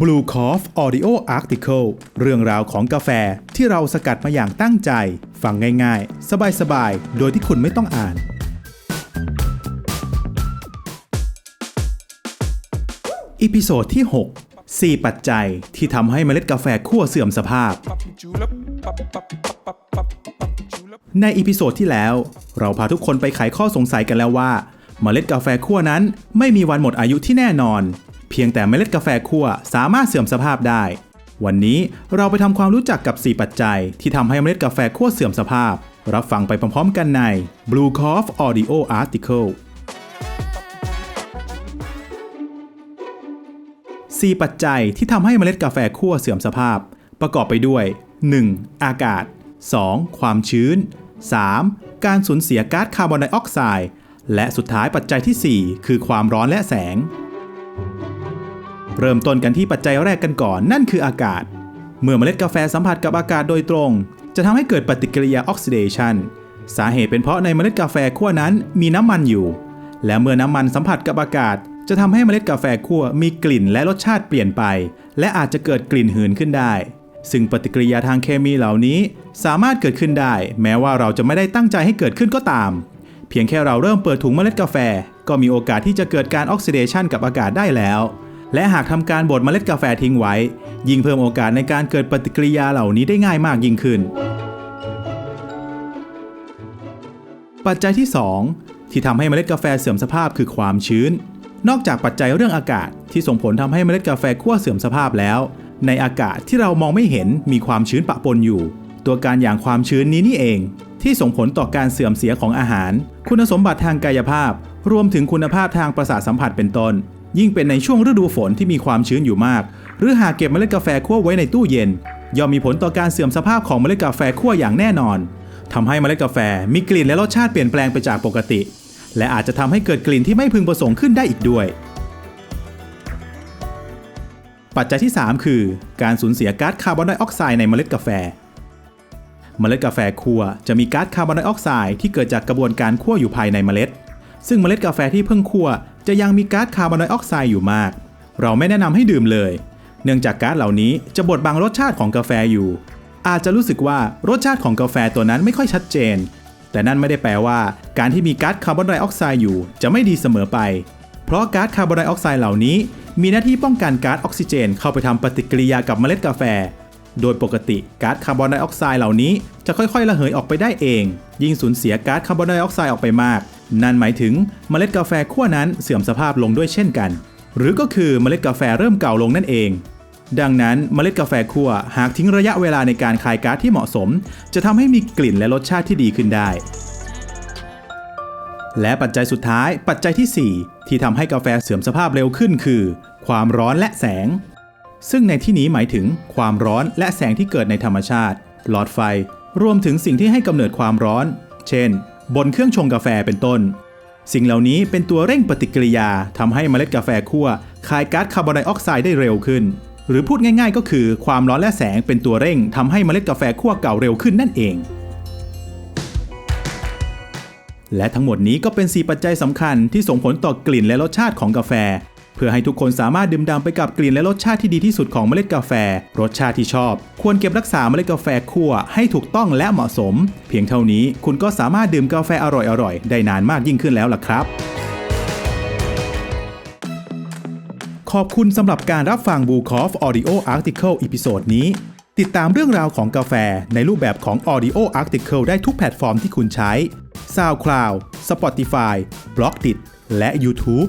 Blue c o f Audio Article เรื่องราวของกาแฟที่เราสกัดมาอย่างตั้งใจ ฟังง่ายๆ สบายๆ โดยที่คุณไม่ต้องอ่าน อีพิโซดที่ 6 4 ปัจจัยที่ทำให้เมล็ดกาแฟคั่วเสื่อมสภาพ ในอีพิโซดที่แล้ว เราพาทุกคนไปไขข้อสงสัยกันแล้วว่า เมล็ดกาแฟคั่วนั้นไม่มีวันหมดอายุที่แน่นอน เพียงแต่เมล็ดกาแฟคั่วสามารถเสื่อมสภาพได้ วันนี้เราไปทำความรู้จักกับ 4 ปัจจัย ที่ทำให้เมล็ดกาแฟคั่วเสื่อมสภาพ รับฟังไปพร้อมๆกันใน Blue c o f Audio Article 4 ปัจจัยที่ทำให้เมล็ดกาแฟคั่วเสื่อมสภาพ ประกอบไปด้วย 1. อากาศ 2. ความชื้น 3. การสูญเสียก๊าซคาร์บอนไดออกไซด์และสุดท้ายปัจจัยที่ 4 คือความร้อนและแสง เริ่มต้นกันที่ปัจจัยแรกกันก่อนนั่นคืออากาศ เมื่อเมล็ดกาแฟสัมผัสกับอากาศโดยตรง จะทำให้เกิดปฏิกิริยาออกซิเดชันสาเหตุเป็นเพราะในเมล็ดกาแฟคั่วนั้นมีน้ำมันอยู่ และเมื่อน้ำมันสัมผัสกับอากาศ จะทำให้เมล็ดกาแฟคั่วมีกลิ่นและรสชาติเปลี่ยนไป และอาจจะเกิดกลิ่นหืนขึ้นได้ ซึ่งปฏิกิริยาทางเคมีเหล่านี้สามารถเกิดขึ้นได้ แม้ว่าเราจะไม่ได้ตั้งใจให้เกิดขึ้นก็ตาม เพียงแค่เราเริ่มเปิดถุงเมล็ดกาแฟ ก็มีโอกาสที่จะเกิดการออกซิเดชันกับอากาศได้แล้ว และหากทำการบดเมล็ดกาแฟทิ้งไว้ ยิ่งเพิ่มโอกาสในการเกิดปฏิกิริยาเหล่านี้ได้ง่ายมากยิ่งขึ้น ปัจจัยที่ 2 ที่ทำให้เมล็ดกาแฟเสื่อมสภาพคือความชื้น นอกจากปัจจัยเรื่องอากาศที่ส่งผลทำให้เมล็ดกาแฟคั่วเสื่อมสภาพแล้ว ในอากาศที่เรามองไม่เห็นมีความชื้นปะปนอยู่ ตัวการอย่างความชื้นนี้นี่เอง ที่ส่งผลต่อการเสื่อมเสียของอาหาร คุณสมบัติทางกายภาพ รวมถึงคุณภาพทางประสาทสัมผัสเป็นต้น ยิ่งเป็นในช่วงฤดูฝนที่มีความชื้นอยู่มาก หรือหากเก็บเมล็ดกาแฟคั่วไว้ในตู้เย็น ย่อมมีผลต่อการเสื่อมสภาพของเมล็ดกาแฟคั่วอย่างแน่นอนทำให้เมล็ดกาแฟมีกลิ่นและรสชาติเปลี่ยนแปลงไปจากปกติ และอาจจะทำให้เกิดกลิ่นที่ไม่พึงประสงค์ขึ้นได้อีกด้วย ปัจจัยที่ 3 คือ การสูญเสียก๊าซคาร์บอนไดออกไซด์ในเมล็ดกาแฟเมล็ดกาแฟคั่วจะมีก๊าซคาร์บอนไดออกไซด์ที่เกิดจากกระบวนการคั่วอยู่ภายในเมล็ด ซึ่งเมล็ดกาแฟที่เพิ่งคั่วจะยังมีก๊าซคาร์บอนไดออกไซด์อยู่มาก เราไม่แนะนำให้ดื่มเลย เนื่องจากก๊าซเหล่านี้จะบดบังรสชาติของกาแฟอยู่ อาจจะรู้สึกว่ารสชาติของกาแฟตัวนั้นไม่ค่อยชัดเจน แต่นั่นไม่ได้แปลว่า การที่มีก๊าซคาร์บอนไดออกไซด์อยู่จะไม่ดีเสมอไป เพราะก๊าซคาร์บอนไดออกไซด์เหล่านี้ มีหน้าที่ป้องกันก๊าซออกซิเจน เข้าไปทำปฏิกิริยากับเมล็ดกาแฟ โดยปกติก๊าซคาร์บอนไดออกไซด์เหล่านี้จะค่อยๆ ระเหยออกไปได้เอง ยิ่งสูญเสียก๊าซคาร์บอนไดออกไซด์ออกไปมาก นั่นหมายถึงเมล็ดกาแฟขั้วนั้นเสื่อมสภาพลงด้วยเช่นกัน หรือก็คือเมล็ดกาแฟเริ่มเก่าลงนั่นเอง ดังนั้นเมล็ดกาแฟคั่วหากทิ้งระยะเวลาในการคายก๊าซที่เหมาะสม จะทำให้มีกลิ่นและรสชาติที่ดีขึ้นได้ และปัจจัยสุดท้าย ปัจจัยที่ 4 ที่ทำให้กาแฟเสื่อมสภาพเร็วขึ้นคือ ความร้อนและแสง ซึ่งในที่นี้หมายถึงความร้อนและแสงที่เกิดในธรรมชาติ หลอดไฟ รวมถึงสิ่งที่ให้กำเนิดความร้อน เช่น บนเครื่องชงกาแฟเป็นต้น สิ่งเหล่านี้เป็นตัวเร่งปฏิกิริยาทำให้เมล็ดกาแฟคั่วคายก๊าซคาร์บอนไดออกไซด์ได้เร็วขึ้น หรือพูดง่ายๆ ก็คือความร้อนและแสงเป็นตัวเร่งทำให้เมล็ดกาแฟคั่วเก่าเร็วขึ้นนั่นเอง และทั้งหมดนี้ก็เป็น 4 ปัจจัยสำคัญที่ส่งผลต่อกลิ่นและรสชาติของกาแฟ เพื่อให้ทุกคนสามารถดื่มด่ำไปกับกลิ่นและรสชาติที่ดีที่สุดของเมล็ดกาแฟ รสชาติที่ชอบ ควรเก็บรักษาเมล็ดกาแฟคั่วให้ถูกต้องและเหมาะสม เพียงเท่านี้คุณก็สามารถดื่มกาแฟอร่อยๆ ได้นานมากยิ่งขึ้นแล้วล่ะครับ ขอบคุณสำหรับการรับฟัง b ูคอฟ Audio Article อีพิโซดนี้ ติดตามเรื่องราวของกาแฟในรูปแบบของ Audio Article ได้ทุกแพลตฟอร์มที่คุณใช้ SoundCloud Spotify b l o g d i t และ YouTube